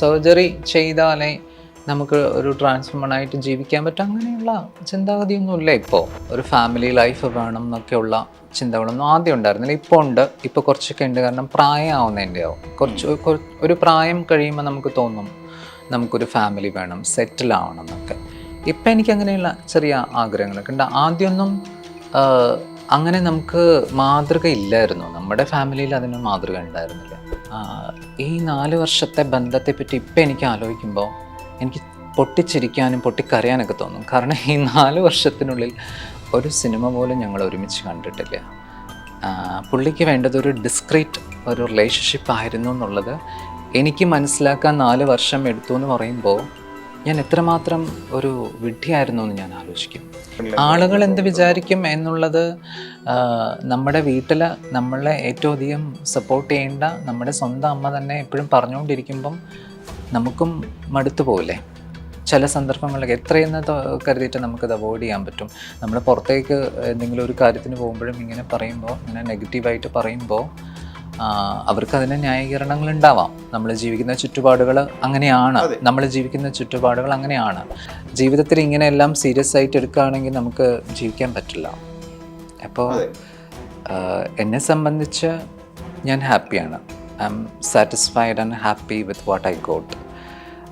Surgery ചെയ്താലേ നമുക്ക് ഒരു ട്രാൻസ്ഫോമണായിട്ട് ജീവിക്കാൻ പറ്റും. അങ്ങനെയുള്ള ചിന്താഗതിയൊന്നുമില്ല ഇപ്പോൾ ഒരു ഫാമിലി ലൈഫ് വേണം എന്നൊക്കെയുള്ള ചിന്തകളൊന്നും ആദ്യം ഉണ്ടായിരുന്നില്ല. ഇപ്പോൾ ഉണ്ട്. ഇപ്പോൾ കുറച്ചൊക്കെ ഉണ്ട്. കാരണം പ്രായമാവുന്നതിന്റെ ആവും. കുറച്ച് ഒരു പ്രായം കഴിയുമ്പോൾ നമുക്ക് തോന്നും നമുക്കൊരു ഫാമിലി വേണം സെറ്റിൽ ആവണം എന്നൊക്കെ. ഇപ്പം എനിക്ക് അങ്ങനെയുള്ള ചെറിയ ആഗ്രഹങ്ങളൊക്കെ ഉണ്ട്. ആദ്യമൊന്നും അങ്ങനെ നമുക്ക് മാതൃക ഇല്ലായിരുന്നു. നമ്മുടെ ഫാമിലിയിൽ അതിന് മാതൃക ഉണ്ടായിരുന്നില്ല. ഈ നാല് വർഷത്തെ ബന്ധത്തെപ്പറ്റി ഇപ്പം എനിക്ക് ആലോചിക്കുമ്പോൾ എനിക്ക് പൊട്ടിച്ചിരിക്കാനും പൊട്ടിക്കരയാനൊക്കെ തോന്നും. കാരണം ഈ നാല് വർഷത്തിനുള്ളിൽ ഒരു സിനിമ പോലും ഞങ്ങൾ ഒരുമിച്ച് കണ്ടിട്ടില്ല. പുള്ളിക്ക് വേണ്ടത് ഒരു ഡിസ്ക്രീറ്റ് ഒരു റിലേഷൻഷിപ്പ് ആയിരുന്നു എന്നുള്ളത് എനിക്ക് മനസ്സിലാക്കാൻ നാല് വർഷം എടുത്തു എന്ന് പറയുമ്പോൾ ഞാൻ എത്രമാത്രം ഒരു വിഡ്ഢിയായിരുന്നു എന്ന് ഞാൻ ആലോചിക്കും. ആളുകൾ എന്ത് വിചാരിക്കും എന്നുള്ളത് നമ്മുടെ വീട്ടിൽ നമ്മളെ ഏറ്റവും അധികം സപ്പോർട്ട് ചെയ്യേണ്ട നമ്മുടെ സ്വന്തം അമ്മ തന്നെ എപ്പോഴും പറഞ്ഞുകൊണ്ടിരിക്കുമ്പം നമുക്കും മടുത്തു പോകില്ലേ ചില സന്ദർഭങ്ങളിലൊക്കെ എത്രയെന്ന് കരുതിയിട്ട് നമുക്കത് അവോയ്ഡ് ചെയ്യാൻ പറ്റും. നമ്മൾ പുറത്തേക്ക് എന്തെങ്കിലും ഒരു കാര്യത്തിന് പോകുമ്പോഴും ഇങ്ങനെ പറയുമ്പോൾ ഇങ്ങനെ നെഗറ്റീവായിട്ട് പറയുമ്പോൾ അവർക്ക് അതിന് ന്യായീകരണങ്ങൾ ഉണ്ടാവാം നമ്മൾ ജീവിക്കുന്ന ചുറ്റുപാടുകൾ അങ്ങനെയാണ്. നമ്മൾ ജീവിക്കുന്ന ചുറ്റുപാടുകൾ അങ്ങനെയാണ്. ജീവിതത്തിൽ ഇങ്ങനെയെല്ലാം സീരിയസ് ആയിട്ട് എടുക്കുകയാണെങ്കിൽ നമുക്ക് ജീവിക്കാൻ പറ്റില്ല. അപ്പോൾ എന്നെ സംബന്ധിച്ച് ഞാൻ ഹാപ്പിയാണ്. I'm satisfied and happy with what I got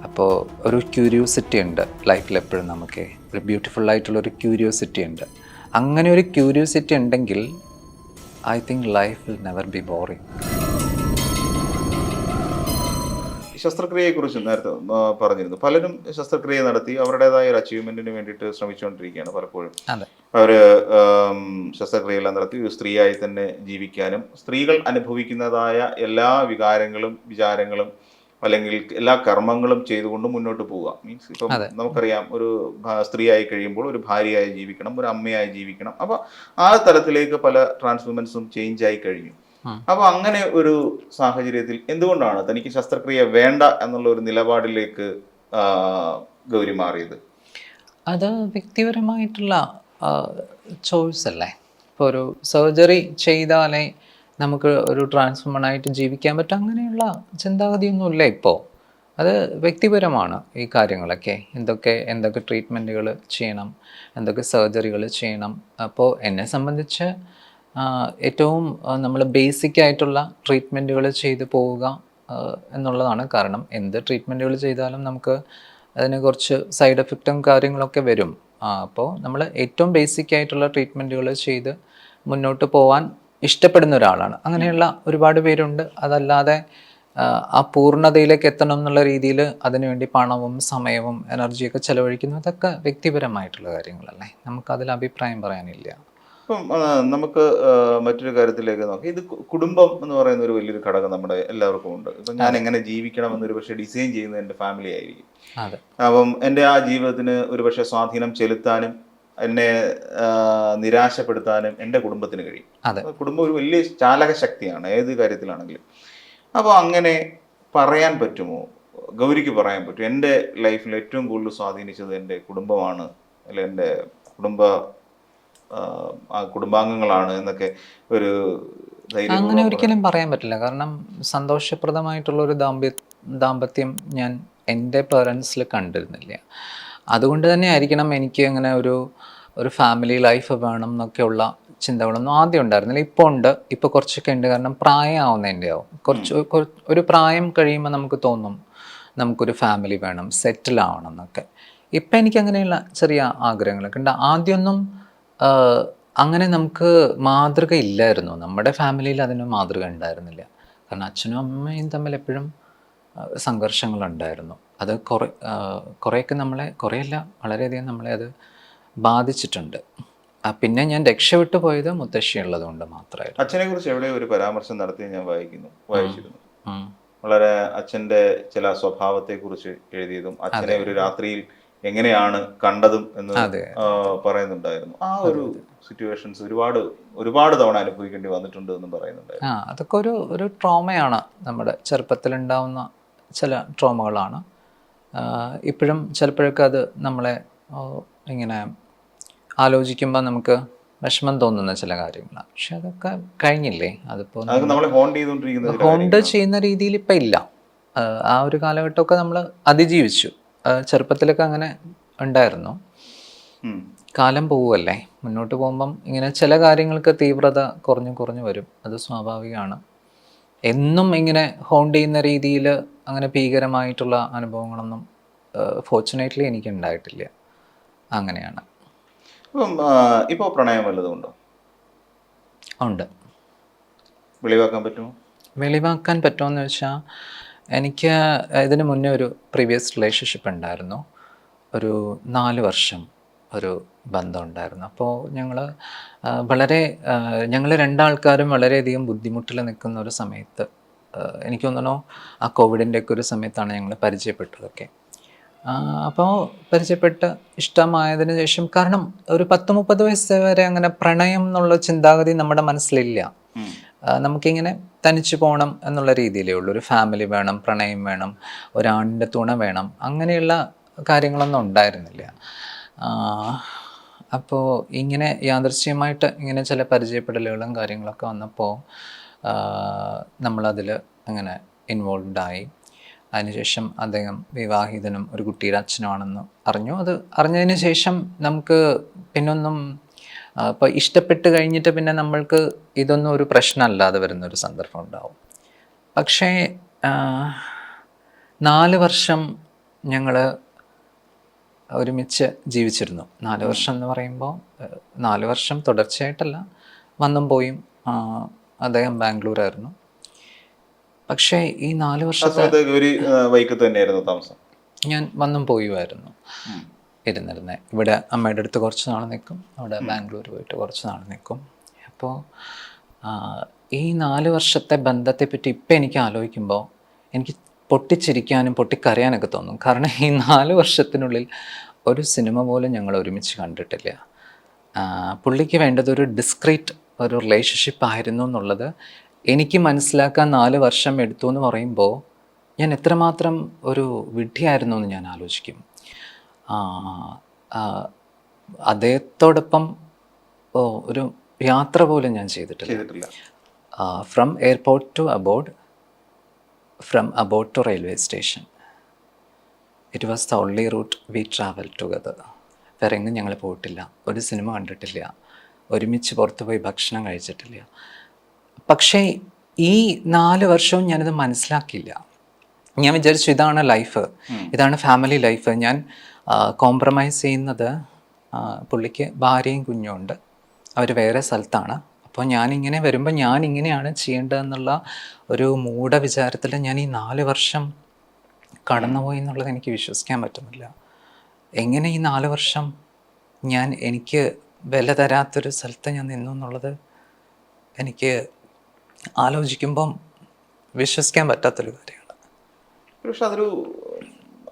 അപ്പോൾ ഒരു ക്യൂരിയോസിറ്റി ഉണ്ട് ലൈഫിൽ എപ്പോഴും നമുക്ക്. ഒരു ബ്യൂട്ടിഫുൾ ആയിട്ടുള്ള ഒരു ക്യൂരിയോസിറ്റി ഉണ്ട്. അങ്ങനെ ഒരു ക്യൂരിയോസിറ്റി ഉണ്ടെങ്കിൽ I think life will never be boring ശസ്ത്രക്രിയയെ കുറിച്ച് നേരത്തെ പറഞ്ഞിരുന്നു. പലരും ശസ്ത്രക്രിയ നടത്തി അവരുടേതായ ഒരു അച്ചീവ്മെന്റിന് വേണ്ടിയിട്ട് ശ്രമിച്ചുകൊണ്ടിരിക്കുകയാണ് പലപ്പോഴും. അവർ ശസ്ത്രക്രിയയെല്ലാം നടത്തി ഒരു സ്ത്രീയായി തന്നെ ജീവിക്കാനും സ്ത്രീകൾ അനുഭവിക്കുന്നതായ എല്ലാ വികാരങ്ങളും വിചാരങ്ങളും അല്ലെങ്കിൽ എല്ലാ കർമ്മങ്ങളും ചെയ്തുകൊണ്ട് മുന്നോട്ട് പോവുക. മീൻസ് ഇപ്പം നമുക്കറിയാം ഒരു സ്ത്രീ ആയി കഴിയുമ്പോൾ ഒരു ഭാര്യയായി ജീവിക്കണം ഒരു അമ്മയായി ജീവിക്കണം. അപ്പൊ ആ തലത്തിലേക്ക് പല ട്രാൻസ്ഫോർമൻസും ചേഞ്ച് ആയി കഴിഞ്ഞു. അപ്പൊ അങ്ങനെ ഒരു സാഹചര്യത്തിൽ എന്തുകൊണ്ടാണ് തനിക്ക് ശസ്ത്രക്രിയ വേണ്ട എന്നുള്ള ഒരു നിലപാടിലേക്ക് ഗൗരി മാറിയത്? അത് വ്യക്തിപരമായിട്ടുള്ള ചോയ്സ് അല്ലേ? ഇപ്പോൾ ഒരു സർജറി ചെയ്താലേ നമുക്ക് ഒരു ട്രാൻസ്ഫോമണായിട്ട് ജീവിക്കാൻ പറ്റും. അങ്ങനെയുള്ള ചിന്താഗതിയൊന്നുമില്ല ഇപ്പോൾ അത് വ്യക്തിപരമാണ് ഈ കാര്യങ്ങളൊക്കെ. എന്തൊക്കെ എന്തൊക്കെ ട്രീറ്റ്മെന്റുകൾ ചെയ്യണം എന്തൊക്കെ സർജറികൾ ചെയ്യണം. അപ്പോൾ എന്നെ സംബന്ധിച്ച് ഏറ്റവും നമ്മൾ ബേസിക് ആയിട്ടുള്ള ട്രീറ്റ്മെന്റുകൾ ചെയ്തു പോവുക എന്നുള്ളതാണ് കാരണം. എന്ത് ട്രീറ്റ്മെന്റുകൾ ചെയ്താലും നമുക്ക് അതിന് കുറച്ച് സൈഡ് എഫക്റ്റും കാര്യങ്ങളൊക്കെ വരും. അപ്പോൾ നമ്മൾ ഏറ്റവും ബേസിക് ആയിട്ടുള്ള ട്രീറ്റ്മെന്റുകൾ ചെയ്ത് മുന്നോട്ട് പോകാൻ ഇഷ്ടപ്പെടുന്ന ഒരാളാണ്. അങ്ങനെയുള്ള ഒരുപാട് പേരുണ്ട്. അതല്ലാതെ ആ, പൂർണതയിലേക്ക് എത്തണം എന്നുള്ള രീതിയിൽ അതിനുവേണ്ടി പണവും സമയവും എനർജിയൊക്കെ ചെലവഴിക്കുന്നു. അതൊക്കെ വ്യക്തിപരമായിട്ടുള്ള കാര്യങ്ങളല്ലേ? നമുക്ക് അതിൽ അഭിപ്രായം പറയാനില്ല. ഇപ്പം നമുക്ക് മറ്റൊരു കാര്യത്തിലേക്ക് നോക്കാം. ഇത് കുടുംബം എന്ന് പറയുന്ന ഒരു വലിയൊരു ഘടകം നമ്മുടെ എല്ലാവർക്കും ഉണ്ട്. ഇപ്പം ഞാൻ എങ്ങനെ ജീവിക്കണം എന്നൊരു പക്ഷേ ഡിസൈൻ ചെയ്യുന്നത് എന്റെ ഫാമിലി ആയിരിക്കും. അപ്പം എന്റെ ആ ജീവിതത്തിന് ഒരു പക്ഷേ സ്വാധീനം ചെലുത്താനും എന്നെ നിരാശപ്പെടുത്താനും എന്റെ കുടുംബത്തിന് കഴിയും. കുടുംബം ഒരു വലിയ ചാലക ശക്തിയാണ് ഏത് കാര്യത്തിലാണെങ്കിലും. അപ്പോൾ അങ്ങനെ പറയാൻ പറ്റുമോ? ഗൗരിക്ക് പറയാൻ പറ്റും എന്റെ ലൈഫിൽ ഏറ്റവും കൂടുതൽ സ്വാധീനിച്ചത് എന്റെ കുടുംബമാണ് അല്ലെ എന്റെ കുടുംബ കുടുംബാംഗങ്ങളാണ് എന്നൊക്കെ ഒരു ധൈര്യം അങ്ങനെ ഒരിക്കലും പറയാൻ പറ്റില്ല. കാരണം സന്തോഷപ്രദമായിട്ടുള്ള ഒരു ദാമ്പത്യം ദാമ്പത്യം ഞാൻ എന്റെ പേരൻസിൽ കണ്ടിരുന്നില്ല. അതുകൊണ്ട് തന്നെ ആയിരിക്കണം എനിക്ക് അങ്ങനെ ഒരു ഒരു ഫാമിലി ലൈഫ് വേണം എന്നൊക്കെയുള്ള ചിന്തകളൊന്നും ആദ്യം ഉണ്ടായിരുന്നില്ല. ഇപ്പോൾ ഉണ്ട്. ഇപ്പോൾ കുറച്ചൊക്കെ ഉണ്ട്. കാരണം പ്രായമാവുന്നതിന്റെ ആവും. കുറച്ച് ഒരു പ്രായം കഴിയുമ്പോൾ നമുക്ക് തോന്നും നമുക്കൊരു ഫാമിലി വേണം സെറ്റിൽ ആവണം എന്നൊക്കെ. ഇപ്പം എനിക്ക് അങ്ങനെയുള്ള ചെറിയ ആഗ്രഹങ്ങളൊക്കെ ഉണ്ട്. ആദ്യമൊന്നും അങ്ങനെ നമുക്ക് മാതൃക ഇല്ലായിരുന്നു. നമ്മുടെ ഫാമിലിയിൽ അതിന് മാതൃക ഉണ്ടായിരുന്നില്ല. കാരണം അച്ഛനും അമ്മയും തമ്മിൽ എപ്പോഴും സംഘർഷങ്ങളുണ്ടായിരുന്നു അത് കുറേ കുറേയൊക്കെ നമ്മളെ കുറേയല്ല വളരെയധികം നമ്മളെ അത് ബാധിച്ചിട്ടുണ്ട്. പിന്നെ ഞാൻ രക്ഷപ്പെട്ടു പോയത് മുത്തശ്ശി ഉള്ളതുകൊണ്ട് മാത്രമായിരുന്നു. അച്ഛനെ കുറിച്ച് എവിടെ ഒരു പരാമർശം നടത്തി ഞാൻ വായിക്കുന്നു വായിച്ചിരുന്നു. വളരെ അച്ഛന്റെ ചില സ്വഭാവത്തെ കുറിച്ച് എഴുതിയതും അച്ഛനെ ഒരു രാത്രിയിൽ എങ്ങനെയാണ് കണ്ടതും എന്ന് പറയുന്നുണ്ടായിരുന്നു. ആ ഒരു സിറ്റുവേഷൻസ് ഒരുപാട് ഒരുപാട് തവണ അനുഭവിക്കേണ്ടി വന്നിട്ടുണ്ട് എന്നും പറയുന്നുണ്ടായിരുന്നു. അതൊക്കെ ഒരു ഒരു ട്രോമയാണ്. നമ്മുടെ ചെറുപ്പത്തിൽ ചെറുപ്പത്തിലുണ്ടാവുന്ന ചില ട്രോമകളാണ്. ഇപ്പോഴും ചിലപ്പോഴൊക്കെ അത് നമ്മളെ ഇങ്ങനെ ആലോചിക്കുമ്പോൾ നമുക്ക് വിഷമം തോന്നുന്ന ചില കാര്യങ്ങളാണ് പക്ഷെ അതൊക്കെ കഴിഞ്ഞില്ലേ? അതിപ്പോൾ ഹോണ്ട് ചെയ്യുന്ന രീതിയിൽ ഇപ്പം ഇല്ല. ആ ഒരു കാലഘട്ടമൊക്കെ നമ്മൾ അതിജീവിച്ചു. ചെറുപ്പത്തിലൊക്കെ അങ്ങനെ ഉണ്ടായിരുന്നു. കാലം പോവുമല്ലേ മുന്നോട്ട് പോകുമ്പം ഇങ്ങനെ ചില കാര്യങ്ങൾക്ക് തീവ്രത കുറഞ്ഞു കുറഞ്ഞു വരും. അത് സ്വാഭാവികമാണ്. എന്നും ഇങ്ങനെ ഹോണ്ട് ചെയ്യുന്ന രീതിയിൽ അങ്ങനെ ഭീകരമായിട്ടുള്ള അനുഭവങ്ങളൊന്നും ഫോർച്ചുനേറ്റ്ലി എനിക്ക് ഉണ്ടായിട്ടില്ല അങ്ങനെയാണ്. ഇപ്പം ഇപ്പോൾ ഇപ്പോ പ്രണയം വല്ലതും ഉണ്ടോ. വെളിവാക്കാൻ പറ്റുമോ? വെളിവാക്കാൻ പറ്റുമെന്ന് വെച്ചാൽ എനിക്ക് ഇതിന് മുന്നേ ഒരു പ്രീവിയസ് റിലേഷൻഷിപ്പ് ഉണ്ടായിരുന്നു. ഒരു നാല് വർഷം ഒരു ബന്ധം ഉണ്ടായിരുന്നു. അപ്പോൾ ഞങ്ങൾ വളരെ ഞങ്ങൾ രണ്ടാൾക്കാരും വളരെയധികം ബുദ്ധിമുട്ടിൽ നിൽക്കുന്ന ഒരു സമയത്ത് എനിക്ക് തോന്നണോ ആ കോവിഡിന്റെ ഒക്കെ ഒരു സമയത്താണ് ഞങ്ങൾ പരിചയപ്പെട്ടതൊക്കെ. അപ്പോൾ പരിചയപ്പെട്ട ഇഷ്ടമായതിനു ശേഷം കാരണം ഒരു പത്ത് മുപ്പത് വയസ്സ് വരെ അങ്ങനെ പ്രണയം എന്നുള്ള ചിന്താഗതി നമ്മുടെ മനസ്സിലില്ല. നമുക്കിങ്ങനെ തനിച്ചു പോകണം എന്നുള്ള രീതിയിലേ ഉള്ളൂ. ഒരു ഫാമിലി വേണം പ്രണയം വേണം ഒരാണിന്റെ തുണ വേണം അങ്ങനെയുള്ള കാര്യങ്ങളൊന്നും ഉണ്ടായിരുന്നില്ല. അപ്പോൾ ഇങ്ങനെ യാദൃശ്യമായിട്ട് ഇങ്ങനെ ചില പരിചയപ്പെടലുകളും കാര്യങ്ങളൊക്കെ വന്നപ്പോൾ നമ്മളതിൽ അങ്ങനെ ഇൻവോൾവ്ഡ് ആയി. അതിനുശേഷം അദ്ദേഹം വിവാഹിതനും ഒരു കുട്ടിയുടെ അച്ഛനുമാണെന്ന് അറിഞ്ഞു. അത് അറിഞ്ഞതിന് ശേഷം നമുക്ക് പിന്നൊന്നും ഇപ്പോൾ ഇഷ്ടപ്പെട്ട് കഴിഞ്ഞിട്ട് പിന്നെ നമ്മൾക്ക് ഇതൊന്നും ഒരു പ്രശ്നമല്ലാതെ വരുന്ന ഒരു സന്ദർഭം ഉണ്ടാവും. പക്ഷേ നാല് വർഷം ഞങ്ങൾ ഒരുമിച്ച് ജീവിച്ചിരുന്നു. നാല് വർഷം എന്ന് പറയുമ്പോൾ നാല് വർഷം തുടർച്ചയായിട്ടല്ല വന്നും പോയും. അദ്ദേഹം ബാംഗ്ലൂരായിരുന്നു. പക്ഷേ ഈ നാല് വർഷത്തെ വൈക്കത്ത് തന്നെയായിരുന്നു താമസം. ഞാൻ വന്നും പോയുമായിരുന്നു. ഇരുന്നിരുന്നെ. ഇരുന്നിരുന്നത് ഇവിടെ അമ്മയുടെ അടുത്ത് കുറച്ച് നാൾ നിൽക്കും. അവിടെ ബാംഗ്ലൂർ പോയിട്ട് കുറച്ച് നാൾ നിൽക്കും. അപ്പോൾ ഈ നാല് വർഷത്തെ ബന്ധത്തെ പറ്റി ഇപ്പം എനിക്ക് ആലോചിക്കുമ്പോൾ എനിക്ക് പൊട്ടിച്ചിരിക്കാനും പൊട്ടിക്കരയാനൊക്കെ തോന്നും. കാരണം ഈ നാല് വർഷത്തിനുള്ളിൽ ഒരു സിനിമ പോലും ഞങ്ങൾ ഒരുമിച്ച് കണ്ടിട്ടില്ല. പുള്ളിക്ക് വേണ്ടത് ഒരു ഡിസ്ക്രീറ്റ് ഒരു റിലേഷൻഷിപ്പ് ആയിരുന്നു എന്നുള്ളത് എനിക്ക് മനസ്സിലാക്കാൻ നാല് വർഷം എടുത്തു എന്ന് പറയുമ്പോൾ ഞാൻ എത്രമാത്രം ഒരു വിഡ്ഢിയായിരുന്നു എന്ന് ഞാൻ ആലോചിക്കും. അദ്ദേഹത്തോടൊപ്പം ഓ ഒരു യാത്ര പോലും ഞാൻ ചെയ്തിട്ടില്ല. ചെയ്തിട്ടില്ല. From airport to aboard from aboard to railway station it was the only route we travel together വേറെ എങ്ങും ഞങ്ങൾ പോയിട്ടില്ല. ഒരു സിനിമ കണ്ടിട്ടില്ല. ഒരുമിച്ച് പുറത്തു പോയി ഭക്ഷണം കഴിച്ചിട്ടില്ല. പക്ഷേ ഈ നാല് വർഷവും ഞാനത് മനസ്സിലാക്കിയില്ല. ഞാൻ വിചാരിച്ചു ഇതാണ് ലൈഫ്. ഇതാണ് ഫാമിലി ലൈഫ്. ഞാൻ കോംപ്രമൈസ് ചെയ്യുന്നത് പുള്ളിക്ക് ഭാര്യയും കുഞ്ഞും ഉണ്ട് അവർ വേറെ സ്ഥലത്താണ്. അപ്പോൾ ഞാനിങ്ങനെ വരുമ്പോൾ ഞാൻ ഇങ്ങനെയാണ് ചെയ്യേണ്ടതെന്നുള്ള ഒരു മൂഢ വിചാരത്തിൽ ഞാൻ ഈ നാല് വർഷം കടന്നുപോയി എന്നുള്ളത് എനിക്ക് വിശ്വസിക്കാൻ പറ്റുന്നില്ല. എങ്ങനെ ഈ നാല് വർഷം ഞാൻ എനിക്ക് വില തരാത്തൊരു സ്ഥലത്ത് ഞാൻ നിന്നു എന്നുള്ളത് എനിക്ക് ആലോചിക്കുമ്പം വിശ്വസിക്കാൻ പറ്റാത്തൊരു കാര്യമാണ്. പക്ഷെ അതൊരു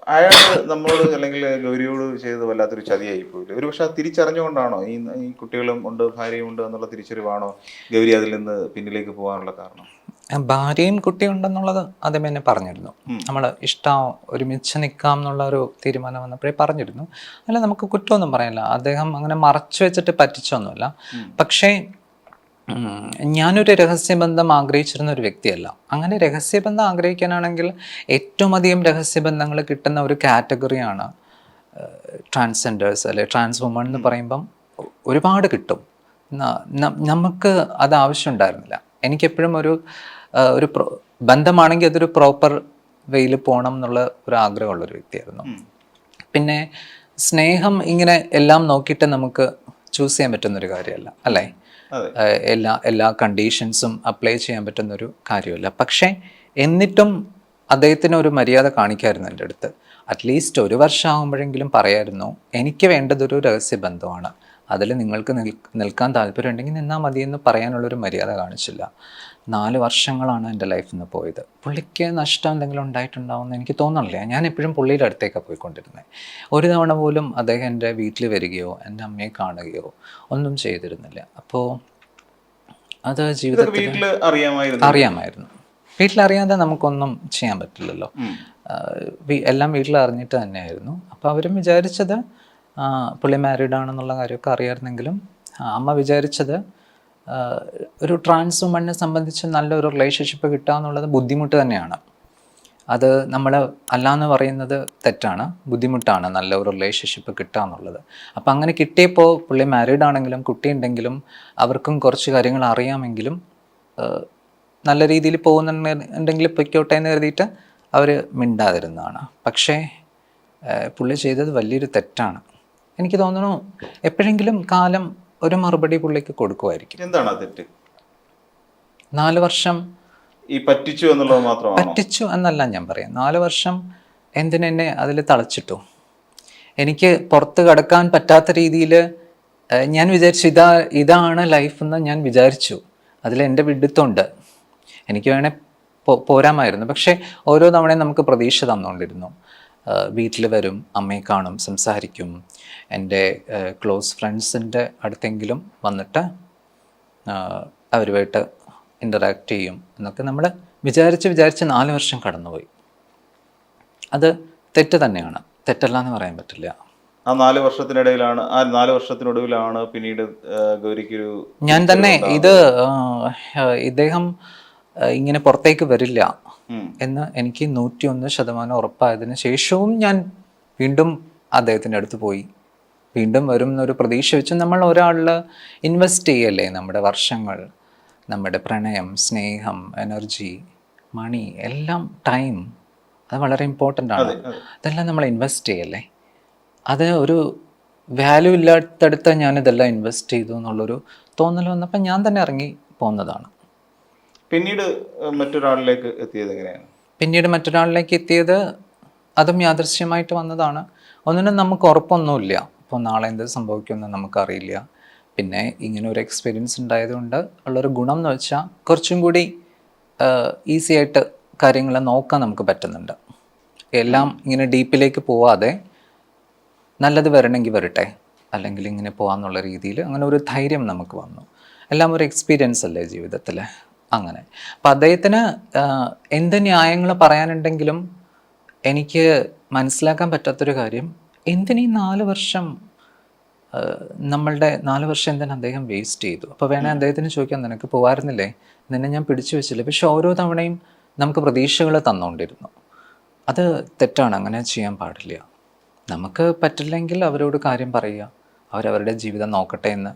അയാൾ നമ്മളോട് അല്ലെങ്കിൽ ഗൗരിയോട് ചെയ്ത് വല്ലാത്തൊരു ചതിയായി പോയില്ല ഒരു പക്ഷെ തിരിച്ചറിഞ്ഞുകൊണ്ടാണോ ഈ കുട്ടികളും ഉണ്ട് ഭാര്യയും ഉണ്ട് എന്നുള്ള തിരിച്ചറിവാണോ ഗൗരി അതിൽ നിന്ന് പിന്നിലേക്ക് പോകാനുള്ള കാരണം? ഭാര്യയും കുട്ടിയും ഉണ്ടെന്നുള്ളത് ആദ്യം എന്നെ പറഞ്ഞിരുന്നു. നമ്മൾ ഇഷ്ടം ഒരുമിച്ച് നിൽക്കാം എന്നുള്ള ഒരു തീരുമാനം വന്നപ്പോഴേ പറഞ്ഞിരുന്നു. അല്ല നമുക്ക് കുറ്റമൊന്നും പറയാനില്ല അദ്ദേഹം അങ്ങനെ മറച്ചു വെച്ചിട്ട് പറ്റിച്ചൊന്നുമില്ല. പക്ഷേ ഞാനൊരു രഹസ്യബന്ധം ആഗ്രഹിച്ചിരുന്ന ഒരു വ്യക്തിയല്ല. അങ്ങനെ രഹസ്യബന്ധം ആഗ്രഹിക്കാനാണെങ്കിൽ ഏറ്റവും അധികം രഹസ്യബന്ധങ്ങൾ കിട്ടുന്ന ഒരു കാറ്റഗറിയാണ് ട്രാൻസ്ജെൻഡേഴ്സ് അല്ലെ ട്രാൻസ് വുമൺ എന്ന് പറയുമ്പം ഒരുപാട് കിട്ടും. നമുക്ക് അത് ആവശ്യമുണ്ടായിരുന്നില്ല. എനിക്കെപ്പോഴും ഒരു ഒരു ബന്ധമാണെങ്കിൽ അതൊരു പ്രോപ്പർ വെയിൽ പോകണം എന്നുള്ള ഒരു ആഗ്രഹമുള്ള ഒരു വ്യക്തിയായിരുന്നു. പിന്നെ സ്നേഹം ഇങ്ങനെ എല്ലാം നോക്കിയിട്ട് നമുക്ക് ചൂസ് ചെയ്യാൻ പറ്റുന്ന ഒരു കാര്യമല്ല അല്ലേ? എല്ലാ എല്ലാ കണ്ടീഷൻസും അപ്ലൈ ചെയ്യാൻ പറ്റുന്ന ഒരു കാര്യമല്ല. പക്ഷേ എന്നിട്ടും അദ്ദേഹത്തിന് ഒരു മര്യാദ കാണിക്കായിരുന്നു എന്റെ അടുത്ത്. അറ്റ്ലീസ്റ്റ് ഒരു വർഷം ആകുമ്പോഴെങ്കിലും പറയായിരുന്നു എനിക്ക് വേണ്ടതൊരു രഹസ്യബന്ധമാണ് അതിൽ നിങ്ങൾക്ക് നിൽ നിൽക്കാൻ താല്പര്യമുണ്ടെങ്കിൽ നിന്നാൽ മതിയെന്ന് പറയാനുള്ളൊരു മര്യാദ കാണിച്ചില്ല. നാല് വർഷങ്ങളാണ് എന്റെ ലൈഫിൽ നിന്ന് പോയത്. പുള്ളിക്ക് നഷ്ടം എന്തെങ്കിലും ഉണ്ടായിട്ടുണ്ടാവുമെന്ന് എനിക്ക് തോന്നണില്ല. ഞാൻ എപ്പോഴും പുള്ളിയുടെ അടുത്തേക്കാണ് പോയിക്കൊണ്ടിരുന്നത് ഒരു തവണ പോലും അദ്ദേഹം എന്റെ വീട്ടിൽ വരികയോ എന്റെ അമ്മയെ കാണുകയോ ഒന്നും ചെയ്തിരുന്നില്ല. അപ്പോൾ അത് ജീവിതത്തിൽ അറിയാമായിരുന്നു. വീട്ടിലറിയാതെ നമുക്കൊന്നും ചെയ്യാൻ പറ്റില്ലല്ലോ. എല്ലാം വീട്ടിൽ അറിഞ്ഞിട്ട് തന്നെയായിരുന്നു. അപ്പോൾ അവരും വിചാരിച്ചത് പുള്ളി മാരീഡ് ആണെന്നുള്ള കാര്യമൊക്കെ അറിയാമായിരുന്നെങ്കിലും അമ്മ വിചാരിച്ചത് ഒരു ട്രാൻസ് വുമണിനെ സംബന്ധിച്ച് നല്ലൊരു റിലേഷൻഷിപ്പ് കിട്ടുക എന്നുള്ളത് ബുദ്ധിമുട്ട് തന്നെയാണ്. അത് നമ്മൾ അല്ലാന്ന് പറയുന്നത് തെറ്റാണ്. ബുദ്ധിമുട്ടാണ് നല്ല ഒരു റിലേഷൻഷിപ്പ് കിട്ടുക എന്നുള്ളത്. അപ്പം അങ്ങനെ കിട്ടിയപ്പോൾ പുള്ളി മാരീഡ് ആണെങ്കിലും കുട്ടിയുണ്ടെങ്കിലും അവർക്കും കുറച്ച് കാര്യങ്ങൾ അറിയാമെങ്കിലും നല്ല രീതിയിൽ പോകുന്നുണ്ടെങ്കിൽ പൊയ്ക്കോട്ടെ എന്ന് കരുതിയിട്ട് അവർ മിണ്ടാതിരുന്നതാണ്. പക്ഷേ പുള്ളി ചെയ്തത് വലിയൊരു തെറ്റാണ്. എനിക്ക് തോന്നുന്നു എപ്പോഴെങ്കിലും കാലം ഒരു മറുപടി പുള്ളിക്ക് കൊടുക്കുമായിരിക്കും. എന്താണ് തെറ്റ്? നാല് വർഷം ഈ പറ്റിച്ചു എന്നുള്ളത് മാത്രമാണ്? പറ്റിച്ചു എന്നല്ല ഞാൻ പറയാം. നാല് വർഷം എന്തിനെന്നെ അതിൽ തളച്ചിട്ടു? എനിക്ക് പുറത്ത് കടക്കാൻ പറ്റാത്ത രീതിയിൽ ഞാൻ വിചാരിച്ചു ഇതാ ഇതാണ് ലൈഫ് എന്ന് ഞാൻ വിചാരിച്ചു. അതിൽ എന്റെ വിഡിത്തമുണ്ട്. എനിക്ക് വേണേൽ പോരാമായിരുന്നു. പക്ഷേ ഓരോ തവണയും നമുക്ക് പ്രതീക്ഷ തന്നുകൊണ്ടിരുന്നു. വീട്ടിൽ വരും അമ്മയെ കാണും സംസാരിക്കും. എന്റെ ക്ലോസ് ഫ്രണ്ട്സിന്റെ അടുത്തെങ്കിലും വന്നിട്ട് അവരുമായിട്ട് ഇന്ററാക്ട് ചെയ്യും എന്നൊക്കെ നമ്മൾ വിചാരിച്ച് വിചാരിച്ച് നാല് വർഷം കടന്നുപോയി. അത് തെറ്റ് തന്നെയാണ്. തെറ്റല്ല എന്ന് പറയാൻ പറ്റില്ല. ആ നാല് വർഷത്തിനിടയിലാണ് ആ നാല് വർഷത്തിനൊടുവിലാണ് പിന്നീട് ഗൗരിക്കൊരു ഞാൻ തന്നെ ഇത് ഇദ്ദേഹം ഇങ്ങനെ പുറത്തേക്ക് വരില്ല. എന്ന് എനിക്ക് നൂറ്റി ഒന്ന് ശതമാനം ഉറപ്പായതിനു ശേഷവും ഞാൻ വീണ്ടും അദ്ദേഹത്തിന്റെ അടുത്ത് പോയി. വീണ്ടും വരും എന്നൊരു പ്രതീക്ഷ വെച്ച് നമ്മൾ ഒരാളിൽ ഇൻവെസ്റ്റ് ചെയ്യല്ലേ നമ്മുടെ വർഷങ്ങൾ നമ്മുടെ പ്രണയം സ്നേഹം എനർജി മണി എല്ലാം ടൈം അത് വളരെ ഇമ്പോർട്ടന്റ് ആണ്. ഇതെല്ലാം നമ്മൾ ഇൻവെസ്റ്റ് ചെയ്യല്ലേ? അത് ഒരു വാല്യൂ ഇല്ലാത്തടുത്ത് ഞാനിതെല്ലാം ഇൻവെസ്റ്റ് ചെയ്തു എന്നുള്ളൊരു തോന്നൽ വന്നപ്പോൾ ഞാൻ തന്നെ ഇറങ്ങി പോകുന്നതാണ് പിന്നീട് മറ്റൊരാളിലേക്ക് എത്തിയത് എങ്ങനെയാണ്? പിന്നീട് മറ്റൊരാളിലേക്ക് എത്തിയത് അതും യാദൃശ്യമായിട്ട് വന്നതാണ്. ഒന്നിനും നമുക്ക് ഉറപ്പൊന്നുമില്ല. ഇപ്പോൾ നാളെ എന്ത് സംഭവിക്കുമെന്ന് നമുക്കറിയില്ല. പിന്നെ ഇങ്ങനെ ഒരു എക്സ്പീരിയൻസ് ഉണ്ടായതുകൊണ്ട് ഉള്ളൊരു ഗുണം എന്ന് വെച്ചാൽ കുറച്ചും കൂടി ഈസി ആയിട്ട് കാര്യങ്ങൾ നോക്കാൻ നമുക്ക് പറ്റുന്നുണ്ട്. എല്ലാം ഇങ്ങനെ ഡീപ്പിലേക്ക് പോവാതെ നല്ലത് വരണമെങ്കിൽ വരട്ടെ. അല്ലെങ്കിൽ ഇങ്ങനെ പോകാമെന്നുള്ള രീതിയിൽ അങ്ങനെ ഒരു ധൈര്യം നമുക്ക് വന്നു. എല്ലാം ഒരു എക്സ്പീരിയൻസ് അല്ലേ ജീവിതത്തിൽ അങ്ങനെ. അപ്പം അദ്ദേഹത്തിന് എന്ത് ന്യായങ്ങൾ പറയാനുണ്ടെങ്കിലും എനിക്ക് മനസ്സിലാക്കാൻ പറ്റാത്തൊരു കാര്യം എന്തിനീ നാല് വർഷം നമ്മളുടെ നാല് വർഷം എന്തിനാ അദ്ദേഹം വേസ്റ്റ് ചെയ്തു? അപ്പോൾ വേണേൽ അദ്ദേഹത്തിന് ചോദിക്കാം നിനക്ക് പോകാറുന്നില്ലേ നിന്നെ ഞാൻ പിടിച്ചു വെച്ചില്ല? പക്ഷെ ഓരോ തവണയും നമുക്ക് പ്രതീക്ഷകൾ തന്നുകൊണ്ടിരുന്നു അത് തെറ്റാണ് അങ്ങനെ ചെയ്യാൻ പാടില്ല. നമുക്ക് പറ്റില്ലെങ്കിൽ അവരോട് കാര്യം പറയുക അവരവരുടെ ജീവിതം നോക്കട്ടെ എന്ന്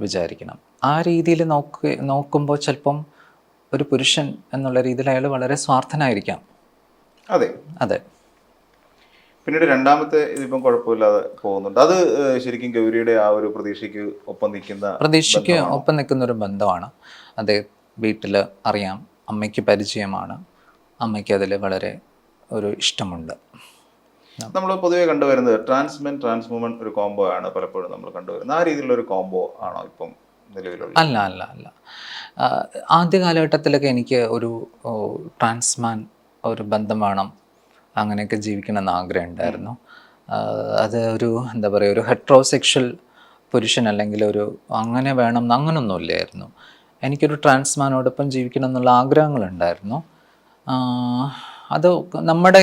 വിചാരിക്കണം. ആ രീതിയിൽ നോക്ക് നോക്കുമ്പോൾ ചിലപ്പം ഒരു പുരുഷൻ എന്നുള്ള രീതിയിൽ അയാൾ വളരെ സ്വാർത്ഥനായിരിക്കാം. അതെ. അതെ. പിന്നീട് രണ്ടാമത്തെ ഇതിപ്പം കുഴപ്പമില്ലാതെ പോകുന്നുണ്ട്. അത് ശരിക്കും ഗൗരിയുടെ ആ ഒരു പ്രതീക്ഷയ്ക്ക് ഒപ്പം നിൽക്കുന്ന പ്രതീക്ഷയ്ക്ക് ഒപ്പം നിൽക്കുന്ന ഒരു ബന്ധമാണ്. അത് വീട്ടിൽ അറിയാം. അമ്മയ്ക്ക് പരിചയമാണ്. അമ്മയ്ക്ക് അതിൽ വളരെ ഒരു ഇഷ്ടമുണ്ട്. നമ്മൾ പൊതുവേ കണ്ടുവരുന്നത് ട്രാൻസ്മെൻ ട്രാൻസ്വുമൻ ഒരു കോംബോ ആണ് പലപ്പോഴും നമ്മൾ കണ്ടുവരുന്നത്. ആ രീതിയിലുള്ള ഒരു കോംബോ ആണോ ഇപ്പം നിലവിലുള്ള അല്ല അല്ല അല്ല. ആദ്യ കാലഘട്ടത്തിലൊക്കെ എനിക്ക് ഒരു ട്രാൻസ്മാൻ ഒരു ബന്ധം വേണം. അങ്ങനെയൊക്കെ ജീവിക്കണമെന്ന് ആഗ്രഹം ഉണ്ടായിരുന്നു. അത് ഒരു എന്താ പറയുക ഒരു ഹെട്രോസെക്ഷൽ പുരുഷൻ അല്ലെങ്കിൽ ഒരു അങ്ങനെ വേണം അങ്ങനൊന്നുമില്ലായിരുന്നു എനിക്കൊരു ട്രാൻസ്മാനോടൊപ്പം ജീവിക്കണം എന്നുള്ള ആഗ്രഹങ്ങളുണ്ടായിരുന്നു അത് നമ്മുടെ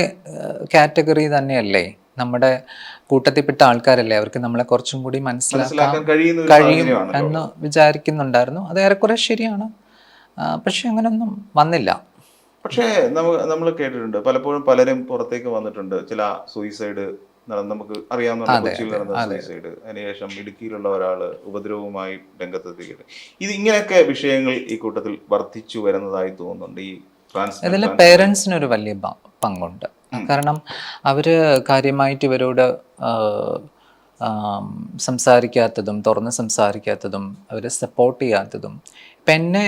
കാറ്റഗറി തന്നെയല്ലേ? നമ്മുടെ കൂട്ടത്തിൽപ്പെട്ട ആൾക്കാരല്ലേ? അവർക്ക് നമ്മളെ കുറച്ചും കൂടി മനസ്സിലാക്കാൻ കഴിയും എന്ന് വിചാരിക്കുന്നുണ്ടായിരുന്നു. അത് ഏറെക്കുറെ ശരിയാണ്. പക്ഷെ അങ്ങനൊന്നും വന്നില്ല. പക്ഷേ നമ്മൾ കേട്ടിട്ടുണ്ട്. പലപ്പോഴും പലരും പുറത്തേക്ക് വന്നിട്ടുണ്ട്. ചില സൂയിസൈഡ് നമുക്ക് അറിയാവുന്ന കൊച്ചിയിൽ നടന്ന സൂയിസൈഡ് അതിനുശേഷം ഇടുക്കിയിലുള്ള ഒരാൾ ഉപദ്രവവുമായി രംഗത്തെത്തിയിട്ട് ഇത് ഇങ്ങനെയൊക്കെ വിഷയങ്ങൾ ഈ കൂട്ടത്തിൽ വർദ്ധിച്ചു വരുന്നതായി തോന്നുന്നുണ്ട്. ഈ ട്രാൻസ് ഇതിൽ പേരൻസിനൊരു വലിയ പങ്കുണ്ട്. കാരണം അവർ കാര്യമായിട്ട് ഇവരോട് സംസാരിക്കാത്തതും തുറന്ന് സംസാരിക്കാത്തതും അവരെ സപ്പോർട്ട് ചെയ്യാത്തതും. ഇപ്പം എന്നെ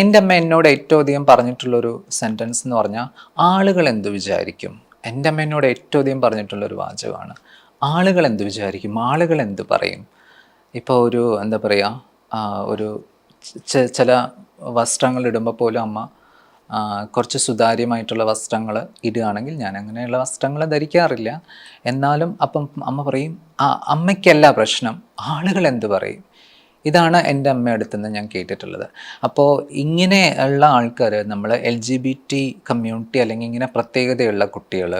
എന്റെ അമ്മ എന്നോട് ഏറ്റവും അധികം പറഞ്ഞിട്ടുള്ളൊരു സെന്റൻസ് എന്ന് പറഞ്ഞാൽ ആളുകൾ എന്ത് വിചാരിക്കും? എന്റെ അമ്മ എന്നോട് ഏറ്റവും അധികം പറഞ്ഞിട്ടുള്ളൊരു വാചകമാണ്. ആളുകൾ എന്ത് വിചാരിക്കും? ആളുകൾ എന്ത് പറയും? ഇപ്പോൾ ഒരു എന്താ പറയുക ഒരു ചില വസ്ത്രങ്ങൾ ഇടുമ്പോൾ പോലും അമ്മ കുറച്ച് സുതാര്യമായിട്ടുള്ള വസ്ത്രങ്ങൾ ഇടുകയാണെങ്കിൽ ഞാൻ അങ്ങനെയുള്ള വസ്ത്രങ്ങൾ ധരിക്കാറില്ല. എന്നാലും അപ്പം അമ്മ പറയും ആ അമ്മയ്ക്കല്ല പ്രശ്നം. ആളുകൾ എന്ത് പറയും? ഇതാണ് എന്റെ അമ്മ അടുത്തുനിന്ന് ഞാൻ കേട്ടിട്ടുള്ളത്. അപ്പോൾ ഇങ്ങനെ ഉള്ള ആൾക്കാർ നമ്മൾ L G B T community അല്ലെങ്കിൽ ഇങ്ങനെ പ്രത്യേകതയുള്ള കുട്ടികൾ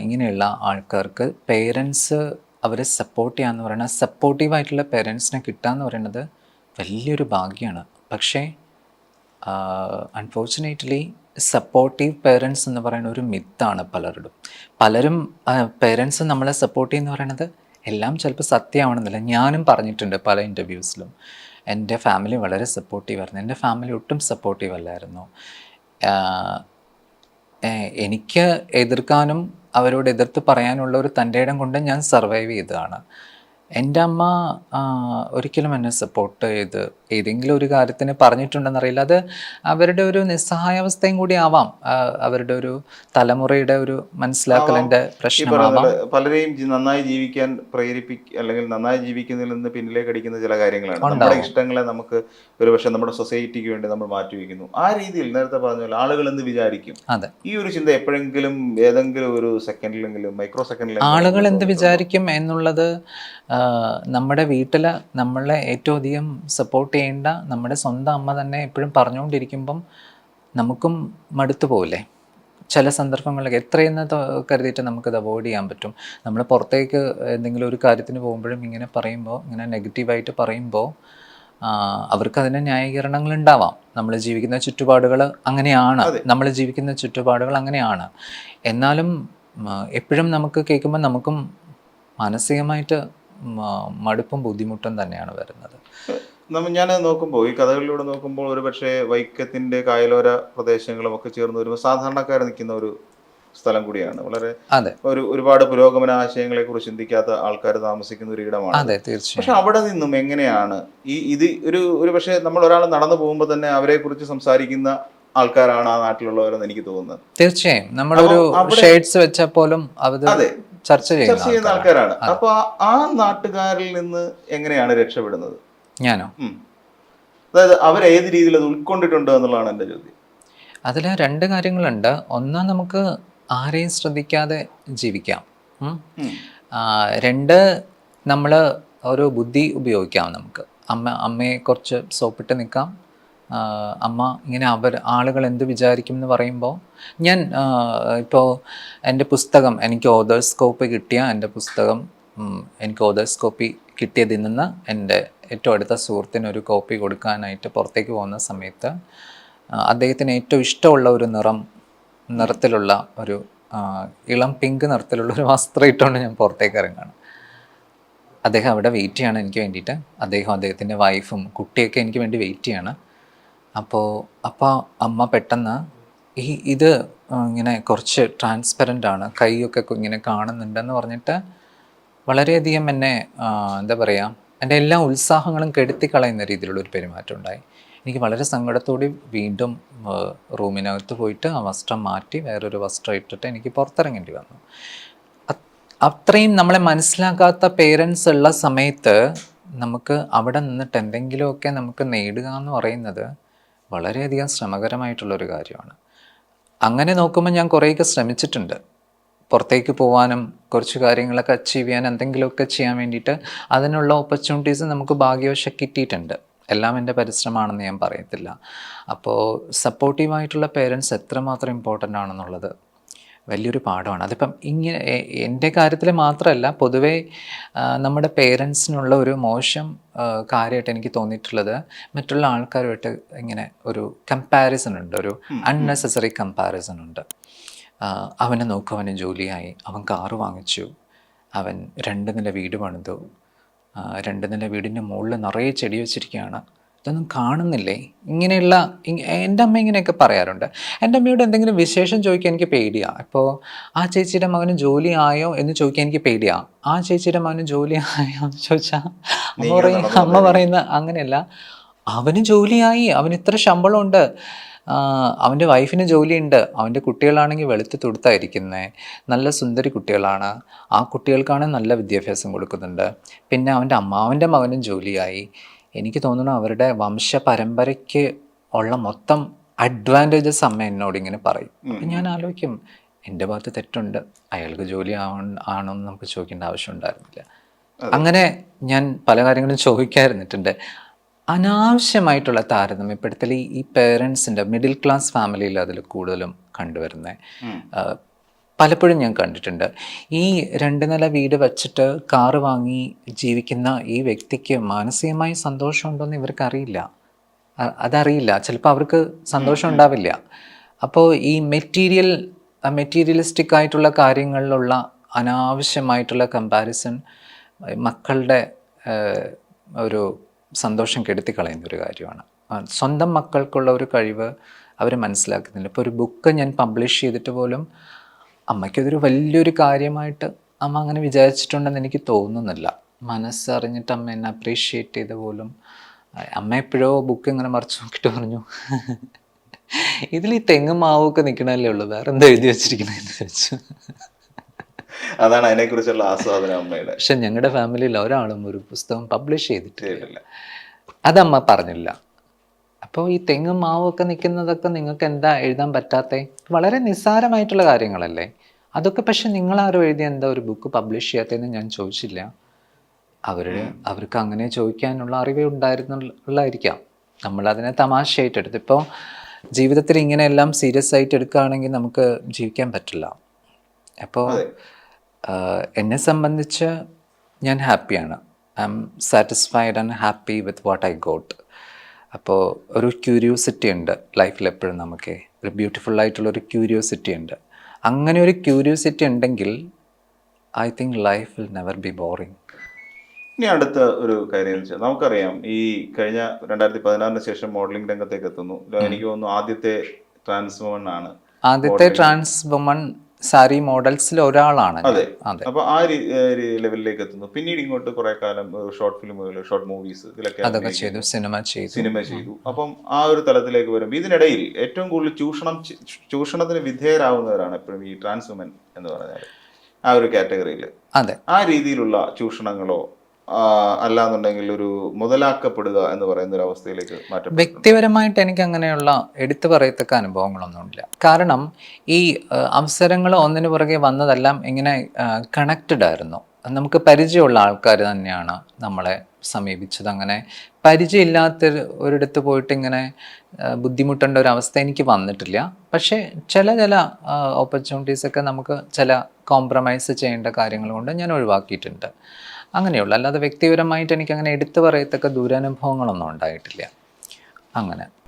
ഇങ്ങനെയുള്ള ആൾക്കാർക്ക് പേരൻസ് അവരെ സപ്പോർട്ട് ചെയ്യാന്ന് പറയുന്നത് സപ്പോർട്ടീവായിട്ടുള്ള പേരൻസിനെ കിട്ടുക എന്ന് പറയുന്നത് വലിയൊരു ഭാഗ്യമാണ്. പക്ഷേ അൺഫോർച്ചുനേറ്റ്ലി സപ്പോർട്ടീവ് പേരൻസ് എന്ന് പറയുന്ന ഒരു മിത്താണ് പലരുടും. പലരും പേരൻസ് നമ്മളെ സപ്പോർട്ട് ചെയ്യുന്ന പറയുന്നത് എല്ലാം ചിലപ്പോൾ സത്യമാണെന്നില്ല. ഞാനും പറഞ്ഞിട്ടുണ്ട് പല ഇന്റർവ്യൂസിലും എന്റെ ഫാമിലി വളരെ സപ്പോർട്ടീവ് ആയിരുന്നു. എന്റെ ഫാമിലി ഒട്ടും സപ്പോർട്ടീവ് അല്ലായിരുന്നു. എനിക്ക് എതിർക്കാനും അവരോട് എതിർത്ത് പറയാനുള്ള ഒരു തന്റെ ഇടം കൊണ്ട് ഞാൻ സർവൈവ് ചെയ്തതാണ്. എന്റെ അമ്മ ഒരിക്കലും എന്നെ സപ്പോർട്ട് ചെയ്ത് ഏതെങ്കിലും ഒരു കാര്യത്തിന് പറഞ്ഞിട്ടുണ്ടെന്നറിയില്ല. അത് അവരുടെ ഒരു നിസ്സഹായാവസ്ഥയും കൂടി ആവാം. അവരുടെ ഒരു തലമുറയുടെ ഒരു മനസ്സിലാക്കലിന്റെ പ്രശ്നമാവാം. പലരെയും നന്നായി ജീവിക്കാൻ പ്രേരിപ്പിക്ക അല്ലെങ്കിൽ നന്നായി ജീവിക്കുന്നതിൽ നിന്ന് പിന്നിലേക്ക് അടിക്കുന്ന ചില കാര്യങ്ങളാണ്. നമ്മുടെ ഇഷ്ടങ്ങളെ നമുക്ക് ഒരു പക്ഷെ നമ്മുടെ സൊസൈറ്റിക്ക് വേണ്ടി നമ്മൾ മാറ്റി വയ്ക്കുന്നു ആ രീതിയിൽ നേരത്തെ പറഞ്ഞ പോലെ ആളുകൾ എന്ത് വിചാരിക്കും? അതെ. ഈ ഒരു ചിന്ത എപ്പോഴെങ്കിലും ഏതെങ്കിലും ഒരു സെക്കൻഡിലെങ്കിലും മൈക്രോ സെക്കൻഡിലെങ്കിലും ആളുകൾ എന്ത് വിചാരിക്കും എന്നുള്ളത് നമ്മുടെ വീട്ടിൽ നമ്മളെ ഏറ്റവും അധികം സപ്പോർട്ട് ചെയ്യേണ്ട നമ്മുടെ സ്വന്തം അമ്മ തന്നെ എപ്പോഴും പറഞ്ഞുകൊണ്ടിരിക്കുമ്പം നമുക്കും മടുത്തു പോവില്ലേ? ചില സന്ദർഭങ്ങളിലൊക്കെ എത്രയെന്ന് കരുതിയിട്ട് നമുക്കത് അവോയ്ഡ് ചെയ്യാൻ പറ്റും. നമ്മൾ പുറത്തേക്ക് എന്തെങ്കിലും ഒരു കാര്യത്തിന് പോകുമ്പോഴും ഇങ്ങനെ പറയുമ്പോൾ ഇങ്ങനെ നെഗറ്റീവായിട്ട് പറയുമ്പോൾ അവർക്ക് അതിന് ന്യായീകരണങ്ങൾ ഉണ്ടാവാം. നമ്മൾ ജീവിക്കുന്ന ചുറ്റുപാടുകൾ അങ്ങനെയാണ്. നമ്മൾ ജീവിക്കുന്ന ചുറ്റുപാടുകൾ അങ്ങനെയാണ്. എന്നാലും എപ്പോഴും നമുക്ക് കേൾക്കുമ്പോൾ നമുക്കും മാനസികമായിട്ട് മടുപ്പും ബുദ്ധിമുട്ടും തന്നെയാണ് വരുന്നത്. ഞാൻ നോക്കുമ്പോൾ ഈ കഥകളിലൂടെ നോക്കുമ്പോൾ ഒരു പക്ഷേ വൈക്കത്തിന്റെ കായലോര പ്രദേശങ്ങളും ഒക്കെ ചേർന്ന് വരുമ്പോൾ സാധാരണക്കാർ നിൽക്കുന്ന ഒരു സ്ഥലം കൂടിയാണ്. വളരെ അതെ. ഒരു ഒരുപാട് പുരോഗമന ആശയങ്ങളെ കുറിച്ച് ചിന്തിക്കാത്ത ആൾക്കാർ താമസിക്കുന്ന ഒരു ഇടമാണ്. അതെ തീർച്ചയായും. പക്ഷെ അവിടെ നിന്നും എങ്ങനെയാണ് ഈ ഇത് ഒരു ഒരു പക്ഷേ നമ്മൾ ഒരാൾ നടന്നു പോകുമ്പോൾ തന്നെ അവരെ കുറിച്ച് സംസാരിക്കുന്ന ആൾക്കാരാണ് ആ നാട്ടിലുള്ളവരെന്ന് എനിക്ക് തോന്നുന്നത്. തീർച്ചയായും. നമ്മളൊരു ഷെയ്ഡ്സ് വെച്ചാൽ പോലും അതെ. ചർച്ച ചെയ്യുന്ന ആൾക്കാരാണ്. അപ്പൊ ആ- നാട്ടുകാരിൽ നിന്ന് എങ്ങനെയാണ് രക്ഷപ്പെടുന്നത്? ഞാനോ? അതായത് അവർ ഏത് രീതിയിൽ അത് ഉൾക്കൊണ്ടിട്ടുണ്ട് എന്നുള്ളതാണ് എന്റെ ചോദ്യം. അതിൽ രണ്ട് കാര്യങ്ങളുണ്ട്. ഒന്ന് നമുക്ക് ആരെയും ശ്രദ്ധിക്കാതെ ജീവിക്കാം. രണ്ട് നമ്മൾ ഒരു ബുദ്ധി ഉപയോഗിക്കാം നമുക്ക്. അമ്മ അമ്മയെ കുറച്ച് സോപ്പിട്ട് നിൽക്കാം. അമ്മ ഇങ്ങനെ അവർ ആളുകൾ എന്ത് വിചാരിക്കും എന്ന് പറയുമ്പോൾ ഞാൻ ഇപ്പോൾ എന്റെ പുസ്തകം എനിക്ക് ഓതേഴ്സ് കോപ്പി കിട്ടിയ എന്റെ പുസ്തകം എനിക്ക് ഓതേഴ്സ് കോപ്പി കിട്ടിയതിൽ നിന്ന് എന്റെ ഏറ്റവും അടുത്ത സുഹൃത്തിന് ഒരു കോപ്പി കൊടുക്കാനായിട്ട് പുറത്തേക്ക് പോകുന്ന സമയത്ത് അദ്ദേഹത്തിന് ഏറ്റവും ഇഷ്ടമുള്ള ഒരു നിറം നിറത്തിലുള്ള ഒരു ഇളം പിങ്ക് നിറത്തിലുള്ള ഒരു വസ്ത്രം ഇട്ടുകൊണ്ട് ഞാൻ പുറത്തേക്ക് ഇറങ്ങുകയാണ്. അദ്ദേഹം അവിടെ വെയിറ്റ് ചെയ്യാണ് എനിക്ക് വേണ്ടിയിട്ട്. അദ്ദേഹം അദ്ദേഹത്തിന്റെ വൈഫും കുട്ടിയൊക്കെ എനിക്ക് വേണ്ടി വെയിറ്റ് ചെയ്യാണ്. അപ്പോൾ അപ്പോൾ അമ്മ പെട്ടെന്ന് ഈ ഇത് ഇങ്ങനെ കുറച്ച് ട്രാൻസ്പെറന്റ് ആണ്. കൈയൊക്കെ ഇങ്ങനെ കാണുന്നുണ്ടെന്ന് പറഞ്ഞിട്ട് വളരെയധികം എന്നെ എന്താ പറയുക എന്റെ എല്ലാ ഉത്സാഹങ്ങളും കെടുത്തി കളയുന്ന രീതിയിലുള്ള ഒരു പെരുമാറ്റം ഉണ്ടായി. എനിക്ക് വളരെ സങ്കടത്തോടെ വീണ്ടും റൂമിനകത്ത് പോയിട്ട് ആ വസ്ത്രം മാറ്റി വേറൊരു വസ്ത്രം ഇട്ടിട്ട് എനിക്ക് പുറത്തിറങ്ങേണ്ടി വന്നു. അത്രയും നമ്മളെ മനസ്സിലാക്കാത്ത പേരൻസ് ഉള്ള സമയത്ത് നമുക്ക് അവിടെ നിന്നിട്ട് എന്തെങ്കിലുമൊക്കെ നമുക്ക് നേടുക എന്ന് പറയുന്നത് വളരെയധികം ശ്രമകരമായിട്ടുള്ളൊരു കാര്യമാണ്. അങ്ങനെ നോക്കുമ്പോൾ ഞാൻ കുറേയൊക്കെ ശ്രമിച്ചിട്ടുണ്ട്. പുറത്തേക്ക് പോകാനും കുറച്ച് കാര്യങ്ങളൊക്കെ അച്ചീവ് ചെയ്യാൻ എന്തെങ്കിലുമൊക്കെ ചെയ്യാൻ വേണ്ടിയിട്ട് അതിനുള്ള ഓപ്പർച്യൂണിറ്റീസ് നമുക്ക് ഭാഗ്യവശം കിട്ടിയിട്ടുണ്ട്. എല്ലാം എന്റെ പരിശ്രമമാണെന്ന് ഞാൻ പറയത്തില്ല. അപ്പോൾ സപ്പോർട്ടീവായിട്ടുള്ള പേരൻസ് എത്രമാത്രം ഇമ്പോർട്ടന്റ് ആണെന്നുള്ളത് വലിയൊരു പാഠമാണ്. അതിപ്പം ഇങ്ങനെ എന്റെ കാര്യത്തിൽ മാത്രമല്ല പൊതുവേ നമ്മുടെ പേരൻസിനുള്ള ഒരു മോശം കാര്യമായിട്ട് എനിക്ക് തോന്നിയിട്ടുള്ളത് മറ്റുള്ള ആൾക്കാരുമായിട്ട് ഇങ്ങനെ ഒരു കമ്പാരിസൺ ഉണ്ട്. ഒരു അൺനെസസറി കമ്പാരിസൺ ഉണ്ട്. അവനെ നോക്കും അവന് ജോലിയായി അവൻ കാറ് വാങ്ങിച്ചു അവൻ രണ്ട് നില വീട് പണിതു രണ്ട് നില വീടിന്റെ മുകളിൽ നിറയെ ചെടി വെച്ചിരിക്കുകയാണ്. ഇതൊന്നും കാണുന്നില്ലേ? ഇങ്ങനെയുള്ള ഇങ്- എന്റെ അമ്മ ഇങ്ങനെയൊക്കെ പറയാറുണ്ട്. എന്റെ അമ്മയോട് എന്തെങ്കിലും വിശേഷം ചോദിക്കാൻ എനിക്ക് പേടിയാണ് ഇപ്പോൾ ആ ചേച്ചിയുടെ മകന് ജോലി ആയോ എന്ന് ചോദിക്കാൻ എനിക്ക് പേടിയാണ് ആ ചേച്ചിയുടെ മകന് ജോലി ആയോ എന്ന് ചോദിച്ചാൽ അമ്മ പറയും അമ്മ പറയുന്ന അങ്ങനെയല്ല. അവന് ജോലിയായി അവന് ഇത്ര ശമ്പളമുണ്ട്. അവന്റെ വൈഫിന് ജോലിയുണ്ട് അവന്റെ കുട്ടികളാണെങ്കിൽ വെളുത്ത് തുടുത്തായിരിക്കുന്നത് നല്ല സുന്ദരി കുട്ടികളാണ്. ആ കുട്ടികൾക്കാണ് നല്ല വിദ്യാഭ്യാസം കൊടുക്കുന്നുണ്ട്. പിന്നെ അവന്റെ അമ്മാവന്റെ മകനും ജോലിയായി. എനിക്ക് തോന്നുന്നു അവരുടെ വംശ പരമ്പരയ്ക്ക് ഉള്ള മൊത്തം അഡ്വാന്റേജസ് അമ്മ എന്നോട് ഇങ്ങനെ പറയും. അപ്പം ഞാൻ ആലോചിക്കും എന്റെ ഭാഗത്ത് തെറ്റുണ്ട്. അയാൾക്ക് ജോലി ആണോ എന്ന് നമുക്ക് ചോദിക്കേണ്ട ആവശ്യം ഉണ്ടായിരുന്നില്ല അങ്ങനെ ഞാൻ പല കാര്യങ്ങളും ചോദിക്കാതിരുന്നിട്ടുണ്ട്. അനാവശ്യമായിട്ടുള്ള താരതമ്യപ്പെടുത്തൽ ഈ പേരൻസിന്റെ മിഡിൽ ക്ലാസ് ഫാമിലിയിൽ അതിൽ കൂടുതലും കണ്ടുവരുന്നത്. പലപ്പോഴും ഞാൻ കണ്ടിട്ടുണ്ട്. ഈ രണ്ട് നില വീട് വെച്ചിട്ട് കാറ് വാങ്ങി ജീവിക്കുന്ന ഈ വ്യക്തിക്ക് മാനസികമായി സന്തോഷമുണ്ടോയെന്ന് ഇവർക്ക് അറിയില്ല അതറിയില്ല. ചിലപ്പോൾ അവർക്ക് സന്തോഷം ഉണ്ടാവില്ല. അപ്പോൾ ഈ മെറ്റീരിയൽ മെറ്റീരിയലിസ്റ്റിക് ആയിട്ടുള്ള കാര്യങ്ങളിലുള്ള അനാവശ്യമായിട്ടുള്ള കമ്പാരിസൺ മക്കളുടെ ഒരു സന്തോഷം കെടുത്തി കളയുന്ന ഒരു കാര്യമാണ്. സ്വന്തം മക്കൾക്കുള്ള ഒരു കഴിവ് അവർ മനസ്സിലാക്കുന്നില്ല. ഇപ്പോൾ ഒരു ബുക്ക് ഞാൻ പബ്ലിഷ് ചെയ്തിട്ട് പോലും അമ്മയ്ക്കതൊരു വലിയൊരു കാര്യമായിട്ട് അമ്മ അങ്ങനെ വിചാരിച്ചിട്ടുണ്ടെന്ന് എനിക്ക് തോന്നുന്നില്ല. മനസ്സറിഞ്ഞിട്ട് അമ്മ എന്നെ അപ്രീഷിയേറ്റ് ചെയ്ത പോലും അമ്മ എപ്പോഴോ ബുക്ക് ഇങ്ങനെ മറിച്ച് നോക്കിയിട്ട് പറഞ്ഞു ഇതിൽ ഈ തെങ്ങും മാവൊക്കെ നിൽക്കണല്ലേ ഉള്ളൂ വേറെ എന്താ എഴുതി വെച്ചിരിക്കണെന്ന് വെച്ചു അതാണ് അതിനെ കുറിച്ചുള്ള ആസ്വാദനം അമ്മയുടെ. പക്ഷെ ഞങ്ങളുടെ ഫാമിലിയിൽ ഒരാളും ഒരു പുസ്തകം പബ്ലിഷ് ചെയ്തിട്ടില്ല. അതമ്മ പറഞ്ഞില്ല. അപ്പോൾ ഈ തെങ്ങും മാവും ഒക്കെ നിൽക്കുന്നതൊക്കെ നിങ്ങൾക്ക് എന്താ എഴുതാൻ പറ്റാത്ത? വളരെ നിസ്സാരമായിട്ടുള്ള കാര്യങ്ങളല്ലേ? അതൊക്കെ പക്ഷെ നിങ്ങളാരും എഴുതി എന്താ ഒരു ബുക്ക് പബ്ലിഷ് ചെയ്യാത്തതെന്ന് ഞാൻ ചോദിച്ചില്ല. അവർ അവർക്ക് അങ്ങനെ ചോദിക്കാനുള്ള അറിവേ ഉണ്ടായിരുന്നുള്ളായിരിക്കാം. നമ്മളതിനെ തമാശയായിട്ട് എടുത്തു ഇപ്പോൾ ജീവിതത്തിൽ ഇങ്ങനെയെല്ലാം സീരിയസ് ആയിട്ട് എടുക്കുകയാണെങ്കിൽ നമുക്ക് ജീവിക്കാൻ പറ്റില്ല. അപ്പോൾ എന്നെ സംബന്ധിച്ച് ഞാൻ ഹാപ്പിയാണ് I'm satisfied and happy with what I got അപ്പോൾ ഒരു ക്യൂരിയോസിറ്റി ഉണ്ട് ലൈഫിൽ എപ്പോഴും നമുക്ക്. ഒരു ബ്യൂട്ടിഫുൾ ആയിട്ടുള്ള ഒരു ക്യൂരിയോസിറ്റി ഉണ്ട്. അങ്ങനെ ഒരു ക്യൂരിയോസിറ്റി ഉണ്ടെങ്കിൽ I think life will never be boring ഇനി അടുത്ത ഒരു കാര്യം വെച്ചാൽ നമുക്കറിയാം ഈ കഴിഞ്ഞ രണ്ടായിരത്തി പതിനാറിന് ശേഷം മോഡലിംഗ് രംഗത്തേക്ക് എത്തുന്നു. എനിക്ക് തോന്നുന്നു ആദ്യത്തെ ട്രാൻസ്ഫോമൺ ആണ് ആദ്യത്തെ ട്രാൻസ് വുമൺ സാരി മോഡൽസിൽ ഒരാളാണ് അതെ. അതെ. അപ്പൊ ആ ലെവലിലേക്ക് എത്തുന്നു പിന്നീട് ഇങ്ങോട്ട് കുറെ കാലം ഷോർട്ട് ഫിലിമുകൾ ഷോർട്ട് മൂവീസ് ഇതിലൊക്കെ അതൊക്കെ ചെയ്തു സിനിമ ചെയ്തു. സിനിമ ചെയ്തു. അപ്പം ആ ഒരു തലത്തിലേക്ക് വരുമ്പോൾ ഇതിനിടയിൽ ഏറ്റവും കൂടുതൽ ചൂഷണം ചൂഷണത്തിന് വിധേയരാകുന്നവരാണ് എപ്പോഴും ഈ ട്രാൻസ് വുമൻ എന്ന് പറഞ്ഞാൽ ആ ഒരു കാറ്റഗറിയിൽ അതെ. ആ രീതിയിലുള്ള ചൂഷണങ്ങളോ അല്ലാന്നുണ്ടെങ്കിൽ ഒരു മുതലാക്കപ്പെടുക എന്ന് പറയുന്ന ഒരു അവസ്ഥയിലേക്ക് മാറ്റം വ്യക്തിപരമായിട്ട് എനിക്ക് അങ്ങനെയുള്ള എടുത്തു പറയത്തക്ക അനുഭവങ്ങളൊന്നുമില്ല. കാരണം ഈ അവസരങ്ങൾ ഒന്നിനു പുറകെ വന്നതെല്ലാം ഇങ്ങനെ കണക്റ്റഡ് ആയിരുന്നു. നമുക്ക് പരിചയമുള്ള ആൾക്കാർ തന്നെയാണ് നമ്മളെ സമീപിച്ചത്. അങ്ങനെ പരിചയമില്ലാത്ത ഒരിടത്ത് പോയിട്ട് ഇങ്ങനെ ബുദ്ധിമുട്ടേണ്ട ഒരു അവസ്ഥ എനിക്ക് വന്നിട്ടില്ല. പക്ഷേ ചില ചില ഓപ്പർച്യൂണിറ്റീസ് ഒക്കെ നമുക്ക് ചില കോംപ്രമൈസ് ചെയ്യേണ്ട കാര്യങ്ങൾ കൊണ്ട് ഞാൻ ഒഴിവാക്കിയിട്ടുണ്ട്. അങ്ങനെയുള്ളൂ. അല്ലാതെ വ്യക്തിപരമായിട്ട് എനിക്ക് അങ്ങനെ എടുത്തു പറയത്തക്ക ദുരനുഭവങ്ങളൊന്നും ഉണ്ടായിട്ടില്ല. അങ്ങനെ.